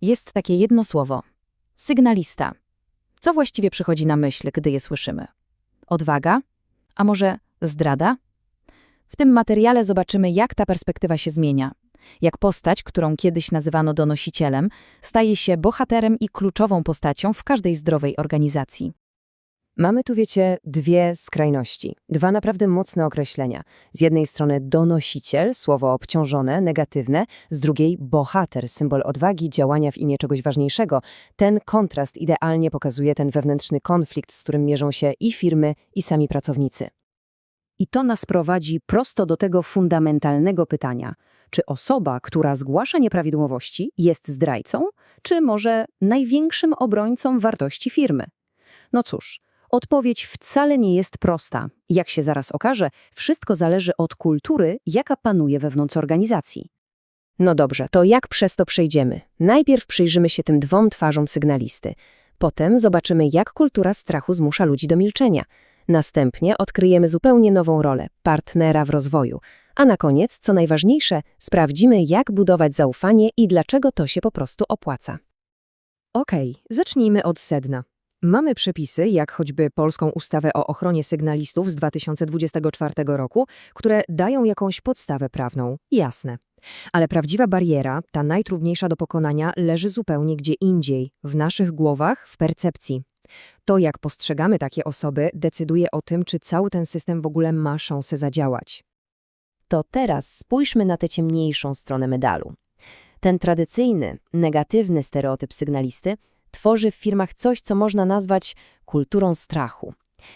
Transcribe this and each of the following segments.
Jest takie jedno słowo. Sygnalista. Co właściwie przychodzi na myśl, gdy je słyszymy? Odwaga? A może zdrada? W tym materiale zobaczymy, jak ta perspektywa się zmienia. Jak postać, którą kiedyś nazywano donosicielem, staje się bohaterem i kluczową postacią w każdej zdrowej organizacji. Mamy tu, wiecie, dwie skrajności, dwa naprawdę mocne określenia. Z jednej strony donosiciel, słowo obciążone, negatywne, z drugiej bohater, symbol odwagi, działania w imię czegoś ważniejszego. Ten kontrast idealnie pokazuje ten wewnętrzny konflikt, z którym mierzą się i firmy, i sami pracownicy. I to nas prowadzi prosto do tego fundamentalnego pytania: czy osoba, która zgłasza nieprawidłowości, jest zdrajcą, czy może największym obrońcą wartości firmy? No cóż, odpowiedź wcale nie jest prosta. Jak się zaraz okaże, wszystko zależy od kultury, jaka panuje wewnątrz organizacji. No dobrze, to jak przez to przejdziemy? Najpierw przyjrzymy się tym dwom twarzom sygnalisty. Potem zobaczymy, jak kultura strachu zmusza ludzi do milczenia. Następnie odkryjemy zupełnie nową rolę partnera w rozwoju. A na koniec, co najważniejsze, sprawdzimy, jak budować zaufanie i dlaczego to się po prostu opłaca. Okej, zacznijmy od sedna. Mamy przepisy, jak choćby Polską Ustawę o ochronie sygnalistów z 2024 roku, które dają jakąś podstawę prawną. Jasne. Ale prawdziwa bariera, ta najtrudniejsza do pokonania, leży zupełnie gdzie indziej, w naszych głowach, w percepcji. To, jak postrzegamy takie osoby, decyduje o tym, czy cały ten system w ogóle ma szansę zadziałać. To teraz spójrzmy na tę ciemniejszą stronę medalu. Ten tradycyjny, negatywny stereotyp sygnalisty tworzy w firmach coś, co można nazwać kulturą strachu.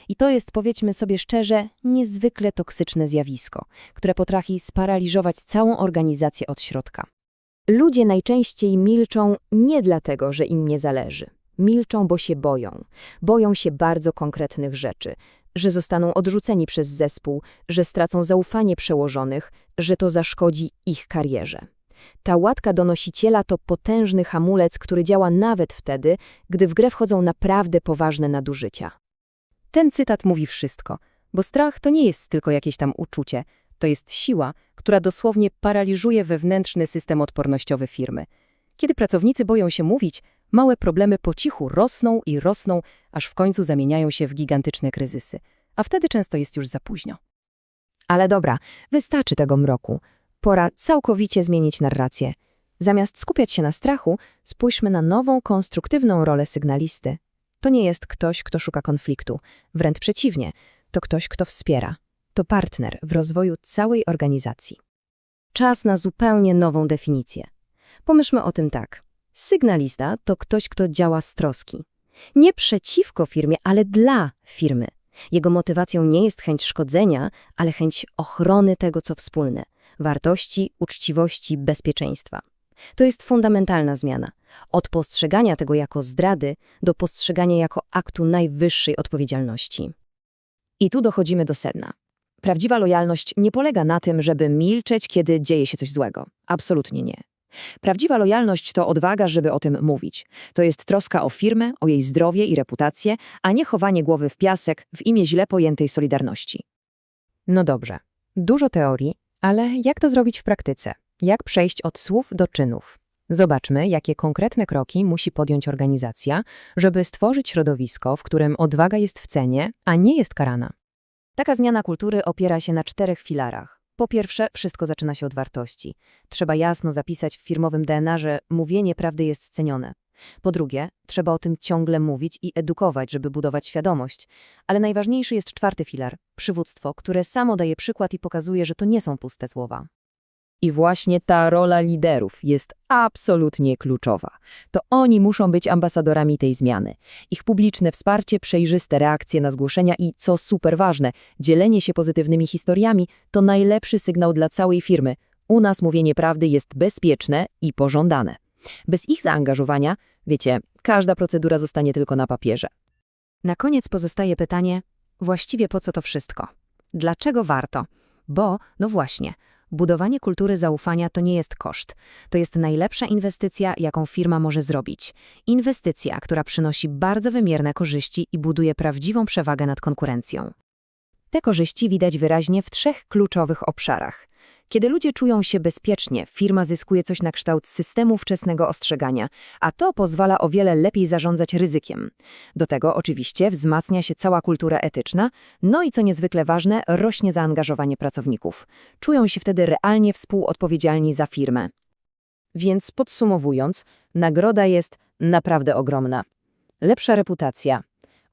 I to jest, powiedzmy sobie szczerze, niezwykle toksyczne zjawisko, które potrafi sparaliżować całą organizację od środka. Ludzie najczęściej milczą nie dlatego, że im nie zależy. Milczą, bo się boją. Boją się bardzo konkretnych rzeczy. Że zostaną odrzuceni przez zespół, że stracą zaufanie przełożonych, że to zaszkodzi ich karierze. Ta łatka donosiciela to potężny hamulec, który działa nawet wtedy, gdy w grę wchodzą naprawdę poważne nadużycia. Ten cytat mówi wszystko, bo strach to nie jest tylko jakieś tam uczucie, to jest siła, która dosłownie paraliżuje wewnętrzny system odpornościowy firmy. Kiedy pracownicy boją się mówić, małe problemy po cichu rosną i rosną, aż w końcu zamieniają się w gigantyczne kryzysy, a wtedy często jest już za późno. Ale dobra, wystarczy tego mroku. Pora całkowicie zmienić narrację. Zamiast skupiać się na strachu, spójrzmy na nową, konstruktywną rolę sygnalisty. To nie jest ktoś, kto szuka konfliktu. Wręcz przeciwnie, to ktoś, kto wspiera. To partner w rozwoju całej organizacji. Czas na zupełnie nową definicję. Pomyślmy o tym tak. Sygnalista to ktoś, kto działa z troski. Nie przeciwko firmie, ale dla firmy. Jego motywacją nie jest chęć szkodzenia, ale chęć ochrony tego, co wspólne wartości, uczciwości, bezpieczeństwa. To jest fundamentalna zmiana. Od postrzegania tego jako zdrady do postrzegania jako aktu najwyższej odpowiedzialności. I tu dochodzimy do sedna. Prawdziwa lojalność nie polega na tym, żeby milczeć, kiedy dzieje się coś złego. Absolutnie nie. Prawdziwa lojalność to odwaga, żeby o tym mówić. To jest troska o firmę, o jej zdrowie i reputację, a nie chowanie głowy w piasek w imię źle pojętej solidarności. No dobrze, dużo teorii, ale jak to zrobić w praktyce? Jak przejść od słów do czynów? Zobaczmy, jakie konkretne kroki musi podjąć organizacja, żeby stworzyć środowisko, w którym odwaga jest w cenie, a nie jest karana. Taka zmiana kultury opiera się na czterech filarach. Po pierwsze, wszystko zaczyna się od wartości. Trzeba jasno zapisać w firmowym DNA, że mówienie prawdy jest cenione. Po drugie, trzeba o tym ciągle mówić i edukować, żeby budować świadomość. Ale najważniejszy jest czwarty filar przywództwo, które samo daje przykład i pokazuje, że to nie są puste słowa. I właśnie ta rola liderów jest absolutnie kluczowa. To oni muszą być ambasadorami tej zmiany. Ich publiczne wsparcie, przejrzyste reakcje na zgłoszenia i, co super ważne, dzielenie się pozytywnymi historiami to najlepszy sygnał dla całej firmy. U nas mówienie prawdy jest bezpieczne i pożądane. Bez ich zaangażowania, wiecie, każda procedura zostanie tylko na papierze. Na koniec pozostaje pytanie, właściwie po co to wszystko? Dlaczego warto? Bo, no właśnie, budowanie kultury zaufania to nie jest koszt. To jest najlepsza inwestycja, jaką firma może zrobić. Inwestycja, która przynosi bardzo wymierne korzyści i buduje prawdziwą przewagę nad konkurencją. Te korzyści widać wyraźnie w trzech kluczowych obszarach. Kiedy ludzie czują się bezpiecznie, firma zyskuje coś na kształt systemu wczesnego ostrzegania, a to pozwala o wiele lepiej zarządzać ryzykiem. Do tego oczywiście wzmacnia się cała kultura etyczna, no i co niezwykle ważne, rośnie zaangażowanie pracowników. Czują się wtedy realnie współodpowiedzialni za firmę. Więc podsumowując, nagroda jest naprawdę ogromna. Lepsza reputacja,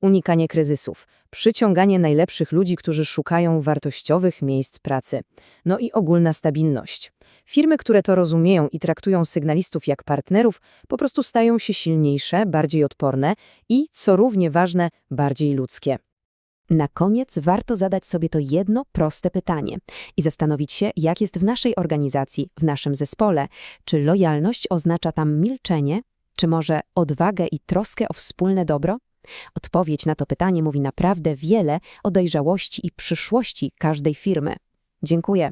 unikanie kryzysów, przyciąganie najlepszych ludzi, którzy szukają wartościowych miejsc pracy, no i ogólna stabilność. Firmy, które to rozumieją i traktują sygnalistów jak partnerów, po prostu stają się silniejsze, bardziej odporne i, co równie ważne, bardziej ludzkie. Na koniec warto zadać sobie to jedno proste pytanie i zastanowić się, jak jest w naszej organizacji, w naszym zespole. Czy lojalność oznacza tam milczenie, czy może odwagę i troskę o wspólne dobro? Odpowiedź na to pytanie mówi naprawdę wiele o dojrzałości i przyszłości każdej firmy. Dziękuję.